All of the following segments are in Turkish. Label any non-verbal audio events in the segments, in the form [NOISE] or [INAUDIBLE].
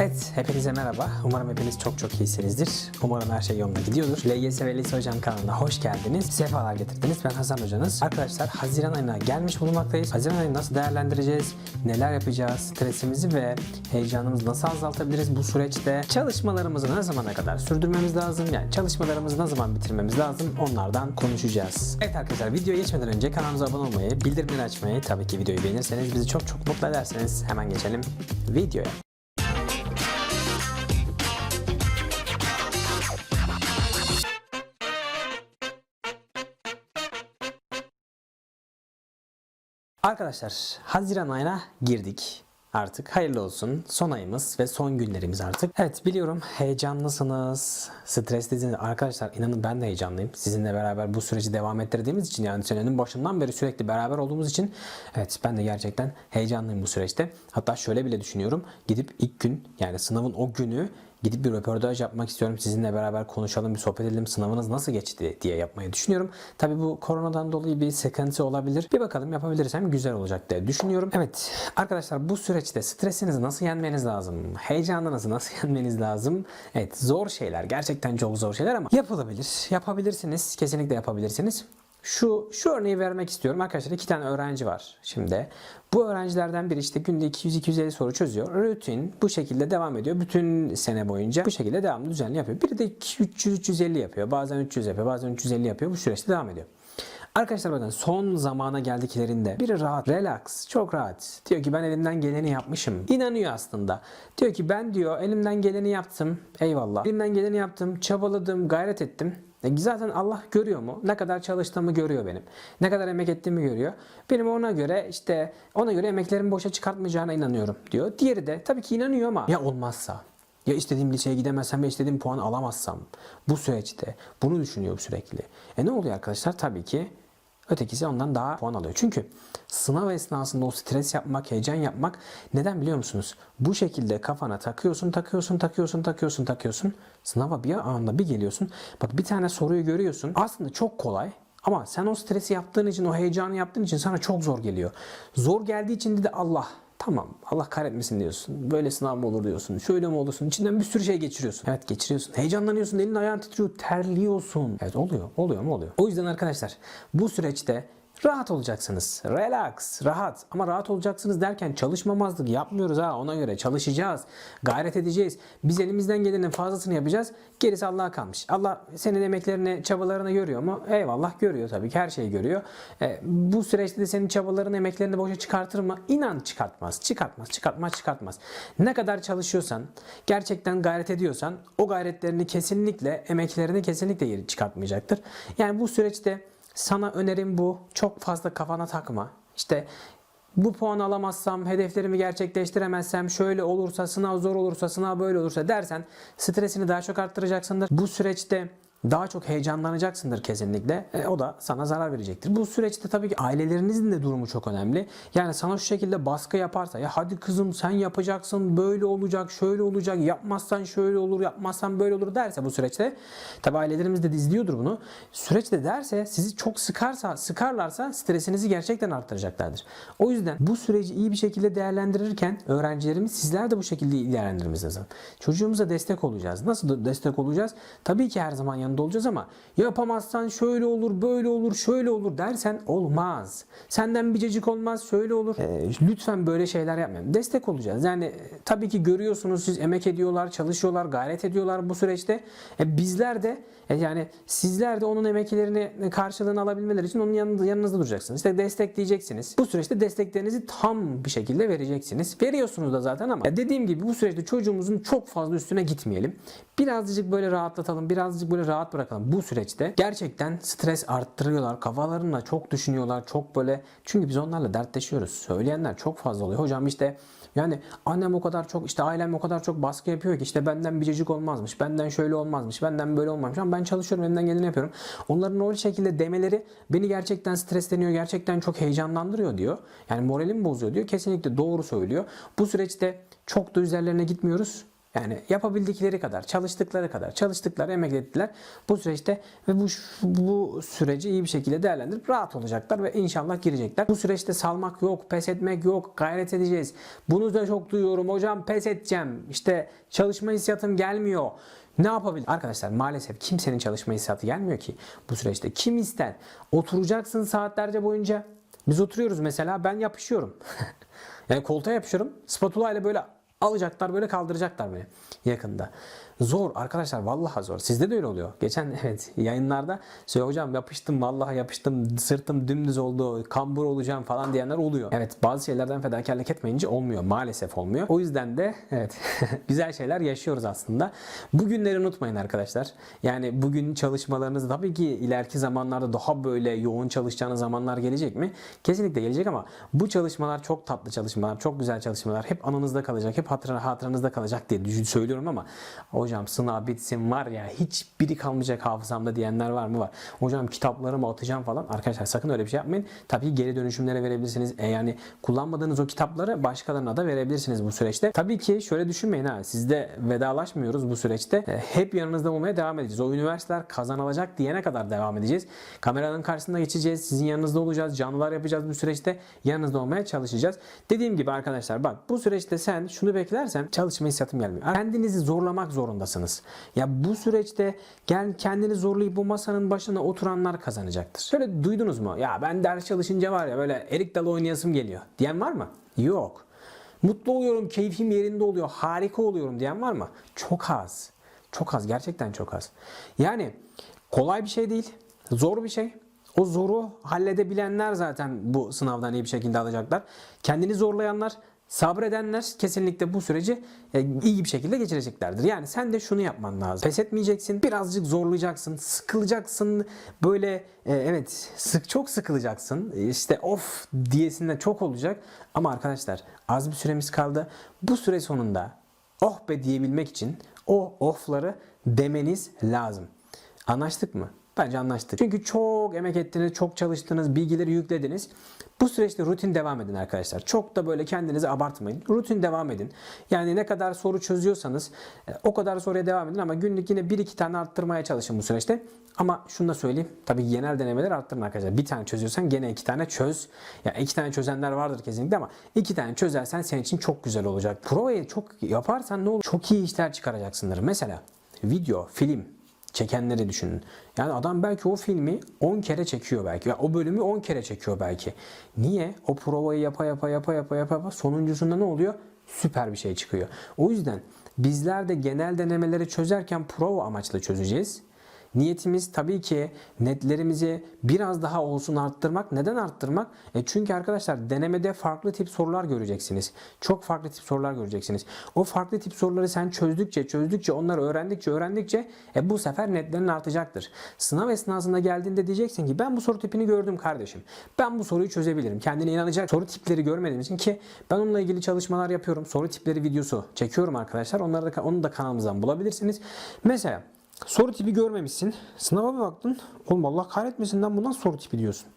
Evet, hepinize merhaba. Umarım hepiniz çok çok iyisinizdir. Umarım her şey yolunda gidiyordur. LGS ve Lise Hocam kanalına hoş geldiniz. Sefalar getirdiniz. Ben Hasan Hocanız. Arkadaşlar Haziran ayına gelmiş bulunmaktayız. Haziran ayını nasıl değerlendireceğiz? Neler yapacağız? Stresimizi ve heyecanımızı nasıl azaltabiliriz bu süreçte? Çalışmalarımızı ne zamana kadar sürdürmemiz lazım? Yani çalışmalarımızı ne zaman bitirmemiz lazım? Onlardan konuşacağız. Evet arkadaşlar videoya geçmeden önce kanalımıza abone olmayı, bildirimleri açmayı, tabii ki videoyu beğenirseniz bizi çok çok mutlu ederseniz hemen geçelim videoya. Arkadaşlar Haziran ayına girdik. Artık hayırlı olsun. Son ayımız ve son günlerimiz artık. Evet biliyorum heyecanlısınız, streslisiniz. Arkadaşlar inanın ben de heyecanlıyım. Sizinle beraber bu süreci devam ettirdiğimiz için yani senenin başından beri sürekli beraber olduğumuz için evet ben de gerçekten heyecanlıyım bu süreçte. Hatta şöyle bile düşünüyorum. Gidip ilk gün yani sınavın o günü gidip bir röportaj yapmak istiyorum. Sizinle beraber konuşalım, bir sohbet edelim. Sınavınız nasıl geçti diye yapmayı düşünüyorum. Tabi bu koronadan dolayı bir sıkıntı olabilir. Bir bakalım yapabilirsem güzel olacak diye düşünüyorum. Evet arkadaşlar bu süreçte stresinizi nasıl yenmeniz lazım? Heyecanınızı nasıl [LAUGHS] yenmeniz lazım? Evet zor şeyler. Gerçekten çok zor şeyler ama yapılabilir. Yapabilirsiniz. Kesinlikle yapabilirsiniz. Şu, şu örneği vermek istiyorum. Arkadaşlar iki tane öğrenci var şimdi. Bu öğrencilerden biri işte günde 200-250 soru çözüyor. Rutin bu şekilde devam ediyor. Bütün sene boyunca bu şekilde devamlı düzenli yapıyor. Biri de 300-350 yapıyor. Bazen 300 yapıyor. Bazen 350 yapıyor. Bu süreçte devam ediyor. Arkadaşlar bakın son zamana geldiklerinde biri rahat, relax, çok rahat. Diyor ki ben elimden geleni yapmışım. İnanıyor aslında. Diyor ki ben diyor elimden geleni yaptım. Eyvallah. Elimden geleni yaptım, çabaladım, gayret ettim. Zaten Allah görüyor mu? Ne kadar çalıştığımı görüyor benim. Ne kadar emek ettiğimi görüyor. Benim ona göre işte ona göre emeklerimi boşa çıkartmayacağına inanıyorum diyor. Diğeri de tabii ki inanıyor ama ya olmazsa? Ya istediğim liseye gidemezsem ya istediğim puan alamazsam bu süreçte bunu düşünüyor sürekli. E ne oluyor arkadaşlar? Tabii ki ötekisi ondan daha puan alıyor. Çünkü sınav esnasında o stres yapmak, heyecan yapmak neden biliyor musunuz? Bu şekilde kafana takıyorsun, takıyorsun, takıyorsun, takıyorsun, takıyorsun. Sınava bir anda bir geliyorsun. Bak bir tane soruyu görüyorsun. Aslında çok kolay. Ama sen o stresi yaptığın için, o heyecanı yaptığın için sana çok zor geliyor. Zor geldiği için de Allah Tamam Allah kahretmesin diyorsun. Böyle sınav mı olur diyorsun. Şöyle mi olursun. İçinden bir sürü şey geçiriyorsun. Evet geçiriyorsun. Heyecanlanıyorsun. Elin ayağın titriyor. Terliyorsun. Evet oluyor. Oluyor mu oluyor. O yüzden arkadaşlar bu süreçte Rahat olacaksınız. Relax, rahat. Ama rahat olacaksınız derken çalışmamazlık yapmıyoruz ha ona göre. Çalışacağız. Gayret edeceğiz. Biz elimizden gelenin fazlasını yapacağız. Gerisi Allah'a kalmış. Allah senin emeklerini, çabalarını görüyor mu? Eyvallah görüyor tabii ki. Her şeyi görüyor. E, bu süreçte de senin çabalarını, emeklerini boşa çıkartır mı? İnan çıkartmaz. Çıkartmaz, çıkartmaz, çıkartmaz. Ne kadar çalışıyorsan, gerçekten gayret ediyorsan o gayretlerini kesinlikle, emeklerini kesinlikle geri çıkartmayacaktır. Yani bu süreçte sana önerim bu. Çok fazla kafana takma. İşte bu puanı alamazsam, hedeflerimi gerçekleştiremezsem, şöyle olursa, sınav zor olursa, sınav böyle olursa dersen stresini daha çok arttıracaksındır. Bu süreçte daha çok heyecanlanacaksındır kesinlikle. E, o da sana zarar verecektir. Bu süreçte tabii ki ailelerinizin de durumu çok önemli. Yani sana şu şekilde baskı yaparsa ya hadi kızım sen yapacaksın böyle olacak şöyle olacak yapmazsan şöyle olur yapmazsan böyle olur derse bu süreçte tabii ailelerimiz de izliyordur bunu. Süreçte derse sizi çok sıkarsa sıkarlarsa stresinizi gerçekten arttıracaklardır. O yüzden bu süreci iyi bir şekilde değerlendirirken öğrencilerimiz sizler de bu şekilde değerlendirmeniz lazım. Çocuğumuza destek olacağız. Nasıl destek olacağız? Tabii ki her zaman yanında olacağız ama yapamazsan şöyle olur, böyle olur, şöyle olur dersen olmaz. Senden bir cacık olmaz, şöyle olur. Ee, lütfen böyle şeyler yapmayın. Destek olacağız. Yani e, tabii ki görüyorsunuz siz emek ediyorlar, çalışıyorlar, gayret ediyorlar bu süreçte. E, bizler de e, yani sizler de onun emeklerini karşılığını alabilmeleri için onun yanında, yanınızda duracaksınız. İşte destekleyeceksiniz. Bu süreçte desteklerinizi tam bir şekilde vereceksiniz. Veriyorsunuz da zaten ama ya dediğim gibi bu süreçte çocuğumuzun çok fazla üstüne gitmeyelim. Birazcık böyle rahatlatalım, birazcık böyle rahat bırakalım. Bu süreçte gerçekten stres arttırıyorlar. Kafalarında çok düşünüyorlar. Çok böyle çünkü biz onlarla dertleşiyoruz. Söyleyenler çok fazla oluyor. Hocam işte yani annem o kadar çok işte ailem o kadar çok baskı yapıyor ki işte benden bir olmazmış. Benden şöyle olmazmış. Benden böyle olmamış. Ama ben çalışıyorum elimden geleni yapıyorum. Onların o şekilde demeleri beni gerçekten stresleniyor. Gerçekten çok heyecanlandırıyor diyor. Yani moralimi bozuyor diyor. Kesinlikle doğru söylüyor. Bu süreçte çok da üzerlerine gitmiyoruz. Yani yapabildikleri kadar, çalıştıkları kadar, çalıştıkları, emek ettiler bu süreçte ve bu bu süreci iyi bir şekilde değerlendirip rahat olacaklar ve inşallah girecekler. Bu süreçte salmak yok, pes etmek yok, gayret edeceğiz. Bunu da çok duyuyorum. Hocam pes edeceğim. İşte çalışma hissiyatım gelmiyor. Ne yapabilir? Arkadaşlar maalesef kimsenin çalışma hissiyatı gelmiyor ki bu süreçte. Kim ister? Oturacaksın saatlerce boyunca. Biz oturuyoruz mesela ben yapışıyorum. [LAUGHS] yani koltuğa yapışıyorum. Spatula ile böyle alacaklar böyle kaldıracaklar beni yakında. Zor arkadaşlar vallahi zor. Sizde de öyle oluyor. Geçen [LAUGHS] evet yayınlarda söyle hocam yapıştım vallahi yapıştım sırtım dümdüz oldu kambur olacağım falan diyenler oluyor. Evet bazı şeylerden fedakarlık etmeyince olmuyor. Maalesef olmuyor. O yüzden de evet [LAUGHS] güzel şeyler yaşıyoruz aslında. Bugünleri unutmayın arkadaşlar. Yani bugün çalışmalarınız tabii ki ileriki zamanlarda daha böyle yoğun çalışacağınız zamanlar gelecek mi? Kesinlikle gelecek ama bu çalışmalar çok tatlı çalışmalar, çok güzel çalışmalar. Hep anınızda kalacak, hep hatıra, hatıranızda kalacak diye söylüyorum ama hocam sınav bitsin var ya hiçbiri kalmayacak hafızamda diyenler var mı? Var. Hocam kitaplarımı atacağım falan. Arkadaşlar sakın öyle bir şey yapmayın. Tabii geri dönüşümlere verebilirsiniz. E yani kullanmadığınız o kitapları başkalarına da verebilirsiniz bu süreçte. Tabii ki şöyle düşünmeyin ha. Sizde vedalaşmıyoruz bu süreçte. E, hep yanınızda olmaya devam edeceğiz. O üniversiteler kazanılacak diyene kadar devam edeceğiz. Kameranın karşısında geçeceğiz. Sizin yanınızda olacağız. Canlılar yapacağız bu süreçte. Yanınızda olmaya çalışacağız. Dediğim gibi arkadaşlar bak bu süreçte sen şunu beklersen çalışma hissiyatım gelmiyor. Kendinizi zorlamak zorundasınız. Ya bu süreçte gel kendini zorlayıp bu masanın başına oturanlar kazanacaktır. Şöyle duydunuz mu? Ya ben ders çalışınca var ya böyle erik dalı oynayasım geliyor. Diyen var mı? Yok. Mutlu oluyorum, keyfim yerinde oluyor, harika oluyorum diyen var mı? Çok az. Çok az, gerçekten çok az. Yani kolay bir şey değil, zor bir şey. O zoru halledebilenler zaten bu sınavdan iyi bir şekilde alacaklar. Kendini zorlayanlar, sabredenler kesinlikle bu süreci e, iyi bir şekilde geçireceklerdir. Yani sen de şunu yapman lazım. Pes etmeyeceksin, birazcık zorlayacaksın, sıkılacaksın. Böyle e, evet sık çok sıkılacaksın. İşte of diyesinde çok olacak. Ama arkadaşlar az bir süremiz kaldı. Bu süre sonunda oh be diyebilmek için o ofları demeniz lazım. Anlaştık mı? Bence anlaştık. Çünkü çok emek ettiniz, çok çalıştınız, bilgileri yüklediniz. Bu süreçte rutin devam edin arkadaşlar. Çok da böyle kendinizi abartmayın. Rutin devam edin. Yani ne kadar soru çözüyorsanız e, o kadar soruya devam edin ama günlük yine 1-2 tane arttırmaya çalışın bu süreçte. Ama şunu da söyleyeyim. Tabii genel denemeleri arttırın arkadaşlar. Bir tane çözüyorsan gene iki tane çöz. Ya iki tane çözenler vardır kesinlikle ama iki tane çözersen senin için çok güzel olacak. Provayı çok yaparsan ne olur? Çok iyi işler çıkaracaksındır. Mesela video, film, çekenleri düşünün. Yani adam belki o filmi 10 kere çekiyor belki. Ya o bölümü 10 kere çekiyor belki. Niye? O provayı yapa yapa yapa yapa yapa, yapa sonuncusunda ne oluyor? Süper bir şey çıkıyor. O yüzden bizler de genel denemeleri çözerken prova amaçlı çözeceğiz. Niyetimiz tabii ki netlerimizi biraz daha olsun arttırmak. Neden arttırmak? E çünkü arkadaşlar denemede farklı tip sorular göreceksiniz. Çok farklı tip sorular göreceksiniz. O farklı tip soruları sen çözdükçe, çözdükçe, onları öğrendikçe, öğrendikçe e bu sefer netlerin artacaktır. Sınav esnasında geldiğinde diyeceksin ki ben bu soru tipini gördüm kardeşim. Ben bu soruyu çözebilirim. Kendine inanacak soru tipleri görmediğim için ki ben onunla ilgili çalışmalar yapıyorum. Soru tipleri videosu çekiyorum arkadaşlar. Onları da onu da kanalımızdan bulabilirsiniz. Mesela Soru tipi görmemişsin. Sınava bir baktın. Oğlum Allah kahretmesin lan bundan soru tipi diyorsun.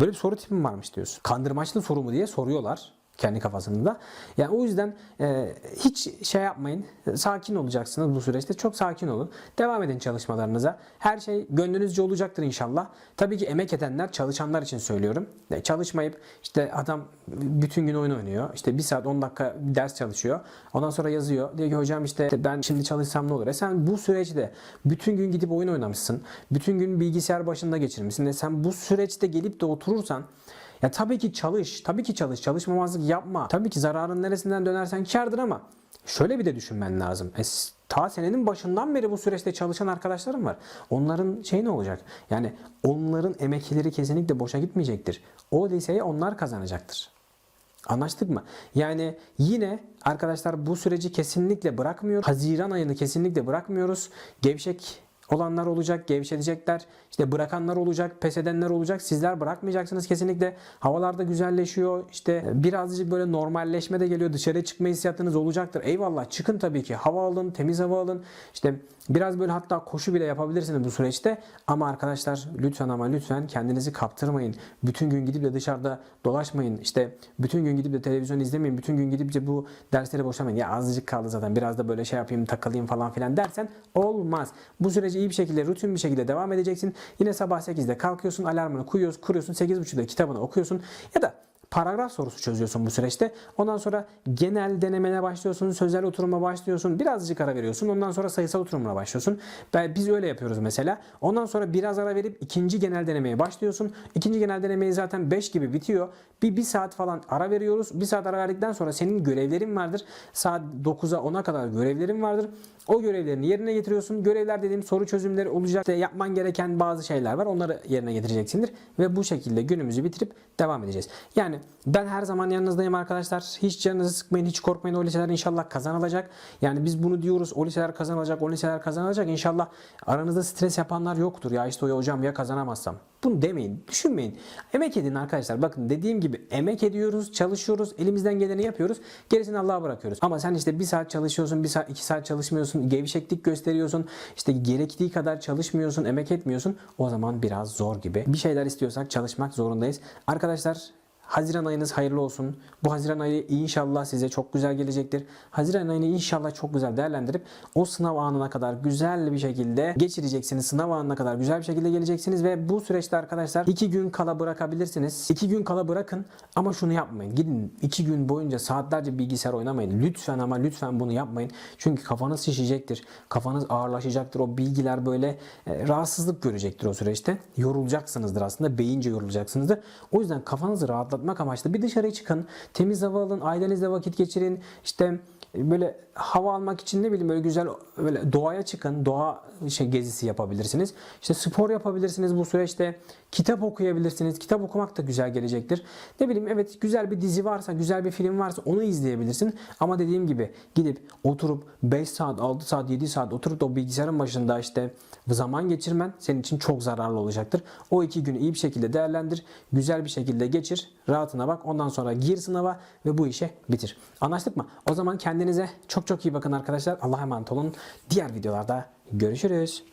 Böyle bir soru tipim varmış diyorsun. Kandırmaçlı soru mu diye soruyorlar kendi kafasında. Yani o yüzden e, hiç şey yapmayın. Sakin olacaksınız bu süreçte. Çok sakin olun. Devam edin çalışmalarınıza. Her şey gönlünüzce olacaktır inşallah. Tabii ki emek edenler, çalışanlar için söylüyorum. E, çalışmayıp işte adam bütün gün oyun oynuyor. İşte bir saat 10 dakika ders çalışıyor. Ondan sonra yazıyor. Diyor ki hocam işte ben şimdi çalışsam ne olur? E sen bu süreçte bütün gün gidip oyun oynamışsın. Bütün gün bilgisayar başında geçirmişsin. E sen bu süreçte gelip de oturursan ya tabii ki çalış, tabii ki çalış, çalışmamazlık yapma. Tabii ki zararın neresinden dönersen kârdır ama şöyle bir de düşünmen lazım. E, ta senenin başından beri bu süreçte çalışan arkadaşlarım var. Onların şey ne olacak? Yani onların emekleri kesinlikle boşa gitmeyecektir. O liseyi onlar kazanacaktır. Anlaştık mı? Yani yine arkadaşlar bu süreci kesinlikle bırakmıyoruz. Haziran ayını kesinlikle bırakmıyoruz. Gevşek olanlar olacak, gevşetecekler. İşte bırakanlar olacak, pes edenler olacak. Sizler bırakmayacaksınız kesinlikle. Havalarda güzelleşiyor. İşte birazcık böyle normalleşme de geliyor. Dışarı çıkma hissiyatınız olacaktır. Eyvallah çıkın tabii ki. Hava alın, temiz hava alın. İşte biraz böyle hatta koşu bile yapabilirsiniz bu süreçte. Ama arkadaşlar lütfen ama lütfen kendinizi kaptırmayın. Bütün gün gidip de dışarıda dolaşmayın. İşte bütün gün gidip de televizyon izlemeyin. Bütün gün gidip de bu dersleri boşlamayın. Ya azıcık kaldı zaten. Biraz da böyle şey yapayım, takılayım falan filan dersen olmaz. Bu süreci iyi bir şekilde, rutin bir şekilde devam edeceksin. Yine sabah 8'de kalkıyorsun, alarmını kuruyorsun, kuruyorsun. 8.30'da kitabını okuyorsun. Ya da paragraf sorusu çözüyorsun bu süreçte. Ondan sonra genel denemene başlıyorsun, sözel oturuma başlıyorsun, birazcık ara veriyorsun. Ondan sonra sayısal oturumuna başlıyorsun. Biz öyle yapıyoruz mesela. Ondan sonra biraz ara verip ikinci genel denemeye başlıyorsun. İkinci genel denemeyi zaten 5 gibi bitiyor. Bir, bir saat falan ara veriyoruz. Bir saat ara verdikten sonra senin görevlerin vardır. Saat 9'a 10'a kadar görevlerin vardır. O görevlerini yerine getiriyorsun. Görevler dediğim soru çözümleri olacak. İşte yapman gereken bazı şeyler var. Onları yerine getireceksindir. Ve bu şekilde günümüzü bitirip devam edeceğiz. Yani ben her zaman yanınızdayım arkadaşlar. Hiç canınızı sıkmayın, hiç korkmayın. O liseler inşallah kazanılacak. Yani biz bunu diyoruz. O liseler kazanılacak, o liseler kazanılacak. İnşallah aranızda stres yapanlar yoktur. Ya işte o hocam ya kazanamazsam. Bunu demeyin, düşünmeyin. Emek edin arkadaşlar. Bakın dediğim gibi emek ediyoruz, çalışıyoruz, elimizden geleni yapıyoruz. Gerisini Allah'a bırakıyoruz. Ama sen işte bir saat çalışıyorsun, bir saat, iki saat çalışmıyorsun, gevşeklik gösteriyorsun, işte gerektiği kadar çalışmıyorsun, emek etmiyorsun. O zaman biraz zor gibi. Bir şeyler istiyorsak çalışmak zorundayız. Arkadaşlar Haziran ayınız hayırlı olsun. Bu Haziran ayı inşallah size çok güzel gelecektir. Haziran ayını inşallah çok güzel değerlendirip o sınav anına kadar güzel bir şekilde geçireceksiniz. Sınav anına kadar güzel bir şekilde geleceksiniz ve bu süreçte arkadaşlar iki gün kala bırakabilirsiniz. İki gün kala bırakın ama şunu yapmayın. Gidin iki gün boyunca saatlerce bilgisayar oynamayın. Lütfen ama lütfen bunu yapmayın. Çünkü kafanız şişecektir. Kafanız ağırlaşacaktır. O bilgiler böyle e, rahatsızlık görecektir o süreçte. Yorulacaksınızdır aslında. Beyince yorulacaksınızdır. O yüzden kafanızı rahatlatmak amaçlı bir dışarı çıkın. Temiz hava alın. Ailenizle vakit geçirin. İşte böyle hava almak için ne bileyim böyle güzel böyle doğaya çıkın. Doğa şey gezisi yapabilirsiniz. İşte spor yapabilirsiniz bu süreçte. Kitap okuyabilirsiniz. Kitap okumak da güzel gelecektir. Ne bileyim evet güzel bir dizi varsa, güzel bir film varsa onu izleyebilirsin. Ama dediğim gibi gidip oturup 5 saat, 6 saat, 7 saat oturup da o bilgisayarın başında işte zaman geçirmen senin için çok zararlı olacaktır. O iki günü iyi bir şekilde değerlendir. Güzel bir şekilde geçir. Rahatına bak. Ondan sonra gir sınava ve bu işe bitir. Anlaştık mı? O zaman kendinize çok çok iyi bakın arkadaşlar. Allah'a emanet olun. Diğer videolarda görüşürüz.